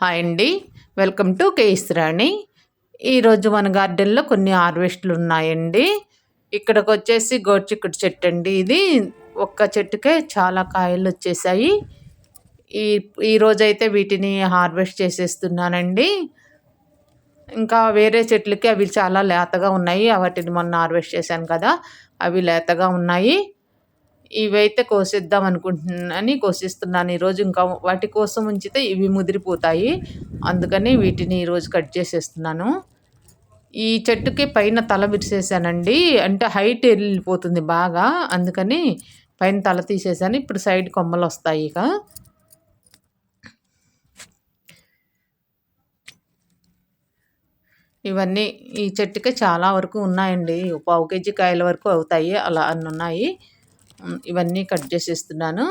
Hi అండి. Welcome to కేస్రాణి ఈరోజు మన గార్డెన్లో కొన్ని హార్వెస్ట్లు ఉన్నాయండి. ఇక్కడికి వచ్చేసి గోడ్చిక్కుడు చెట్టు అండి ఇది. ఒక్క చెట్టుకే చాలా కాయలు వచ్చేసాయి. ఈ ఈరోజైతే వీటిని హార్వెస్ట్ చేసేస్తున్నానండి. ఇంకా వేరే చెట్లకి అవి చాలా లేతగా ఉన్నాయి. వాటిని మొన్న హార్వెస్ట్ చేశాను కదా అవి లేతగా ఉన్నాయి. ఇవైతే కోసిద్దాం అనుకుంటున్నాను కోసిస్తున్నాను. ఈరోజు ఇంకా వాటి కోసం ఉంచితే ఇవి ముదిరిపోతాయి. అందుకని వీటిని ఈరోజు కట్ చేసేస్తున్నాను. ఈ చెట్టుకి పైన తల విరిసేసానండి. అంటే హైట్ వెళ్ళిపోతుంది బాగా. అందుకని పైన తల తీసేసాను. ఇప్పుడు సైడ్ కొమ్మలు వస్తాయి ఇక. ఇవన్నీ ఈ చెట్టుకి చాలా వరకు ఉన్నాయండి. పావు కేజీ కాయల వరకు అవుతాయి. అలా అన్నీ ఉన్నాయి. ఇవన్నీ కట్ చేసేస్తున్నాను.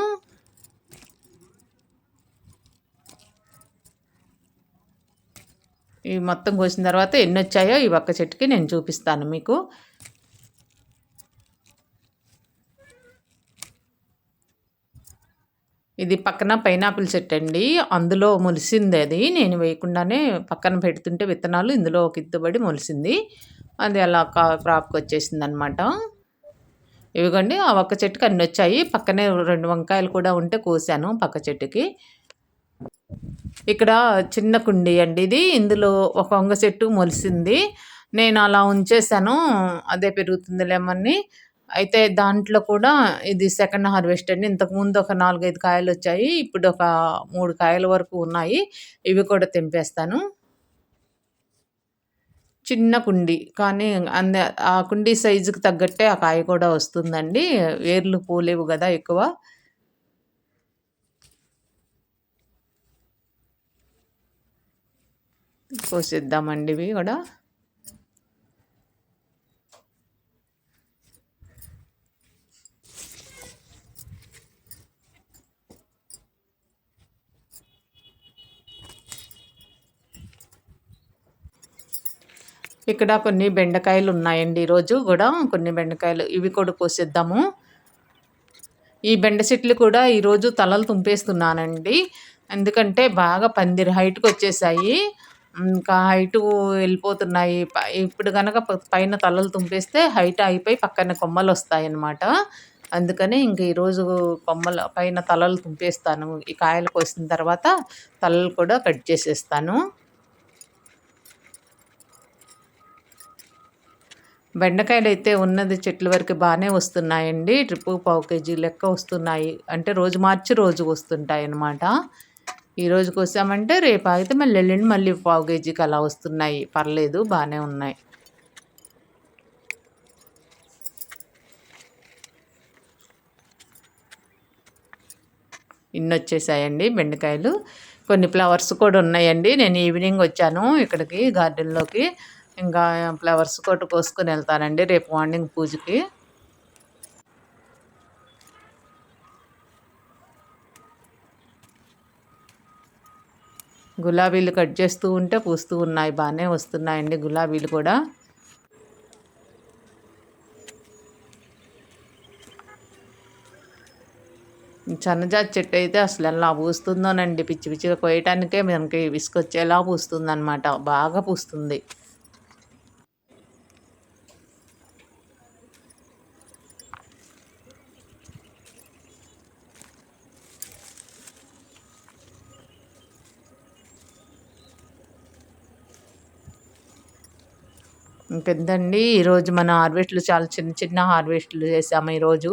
ఇవి మొత్తం కోసిన తర్వాత ఎన్ని వచ్చాయో ఈ ఒక్క చెట్టుకి నేను చూపిస్తాను మీకు. ఇది పక్కన పైనాపిల్ చెట్టు అండి. అందులో మొలిసింది అది. నేను వేయకుండానే పక్కన పెడుతుంటే విత్తనాలు ఇందులో ఒక ఇద్దుబడి మొలిసింది. అది అలా క్రాప్కి వచ్చేసింది అనమాట ఇవిగోండి ఆ ఒక్క చెట్టుకి అన్ని వచ్చాయి. పక్కనే రెండు వంకాయలు కూడా ఉంటే కోసాను పక్క చెట్టుకి. ఇక్కడ చిన్న కుండి అండి ఇది. ఇందులో ఒక వంగ చెట్టు మొలిసింది. నేను అలా ఉంచేసాను అదే పెరుగుతుంది లెమన్ని అయితే దాంట్లో కూడా ఇది సెకండ్ హార్వెస్ట్ అండి. ఇంతకుముందు ఒక నాలుగైదు కాయలు వచ్చాయి. ఇప్పుడు ఒక మూడు కాయల వరకు ఉన్నాయి. ఇవి కూడా తెంపేస్తాను. చిన్న కుండి. కానీ అంద ఆ కుండీ సైజుకి తగ్గట్టే ఆ కాయ కూడా వస్తుందండి. వేర్లు పోలేవు కదా ఎక్కువ. కోసేద్దామండి ఇవి కూడా. ఇక్కడ కొన్ని బెండకాయలు ఉన్నాయండి ఈరోజు కూడా కొన్ని బెండకాయలు. ఇవి కూడా కోసేద్దాము ఈ బెండ చెట్లు కూడా ఈరోజు తలలు తుంపేస్తున్నానండి. ఎందుకంటే బాగా పందిరి హైట్కి వచ్చేసాయి. ఇంకా హైట్ వెళ్ళిపోతున్నాయి. ఇప్పుడు కనుక పైన తలలు తుంపేస్తే హైట్ అయిపోయి పక్కన కొమ్మలు వస్తాయి అన్నమాట అందుకని ఇంక ఈరోజు కొమ్మలు పైన తలలు తుంపేస్తాను. ఈ కాయలు కోసిన తర్వాత తలలు కూడా కట్ చేసేస్తాను. బెండకాయలు అయితే ఉన్నది చెట్ల వరకు బాగానే వస్తున్నాయండి. ట్రిప్పు పావు కేజీ లెక్క వస్తున్నాయి. అంటే రోజు మార్చి రోజు వస్తుంటాయి అన్నమాట ఈరోజు కోసామంటే రేపు ఆగితే మళ్ళీ వెళ్ళండి మళ్ళీ పావు కేజీకి అలా వస్తున్నాయి. పర్లేదు బాగానే ఉన్నాయి. ఇన్ని వచ్చేసాయండి బెండకాయలు. కొన్ని ఫ్లవర్స్ కూడా ఉన్నాయండి. నేను ఈవినింగ్ వచ్చాను ఇక్కడికి గార్డెన్లోకి. ఇంకా ఫ్లవర్స్ కొట్టు పోసుకొని వెళ్తానండి రేపు మార్నింగ్ పూజకి. గులాబీలు కట్ చేస్తూ ఉంటే పూస్తూ ఉన్నాయి బాగానే వస్తున్నాయండి గులాబీలు కూడా. సన్నజాతి చెట్టు అయితే అసలు ఎలా పూస్తుందోనండి పిచ్చి పిచ్చిగా కోయటానికే మనకి విసుకొచ్చేలా పూస్తుంది అనమాట బాగా పూస్తుంది. ఇంకెంతండి ఈరోజు మన హార్వెస్ట్లు చాలా చిన్న చిన్న హార్వెస్ట్లు చేసాము ఈరోజు.